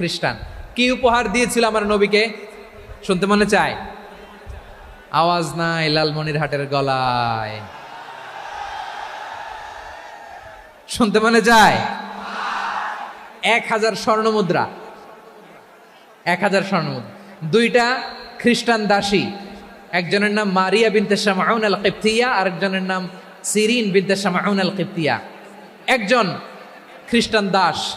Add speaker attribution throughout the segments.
Speaker 1: খ্রিস্টান। কি উপহার দিয়েছিল আমার নবীকে? শুনতে মনে চায়? আওয়াজ নাই লালমনিরহাটের গলায়। শুনতে মনে চায়? এক হাজার স্বর্ণ মুদ্রা। এক হাজার স্বর্ণ মুদ্রা। দুইটা খ্রিস্টান দাসী। একজনের নাম মারিয়া বিনতে শামাউন আল কিপ্তিয়া আরেকজনের নাম সিরিন বিনতে শামাউন আল কিপ্তিয়া একজন খ্রিস্টান দাস।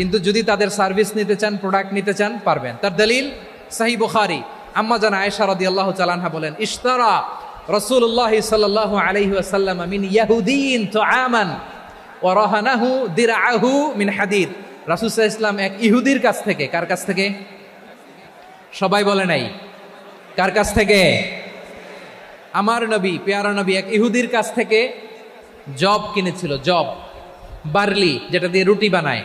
Speaker 1: কিন্তু যদি তাদের সার্ভিস নিতে চান প্রোডাক্ট নিতে চান, পারবেন। তার দলিল, সাহি বুখারি। আম্মা জান আয়েশা রাদিয়াল্লাহু তাআলাহা বলেন, ইশতারা রাসূলুল্লাহ সাল্লাল্লাহু আলাইহি ওয়াসাল্লাম মিন ইয়াহুদিন তুআমান ওয়া রাহানাহু দিরআহু মিন হাদিদ। সাল্লাল্লাহু ইসলাম এক ইহুদির কাছ থেকে, কার কাছ থেকে? সবাই বলে নাই। কার কাছ থেকে? আমার নবী, পেয়ারা নবী এক ইহুদির কাছ থেকে জব কিনেছিল, জব, বার্লি, যেটা দিয়ে রুটি বানায়।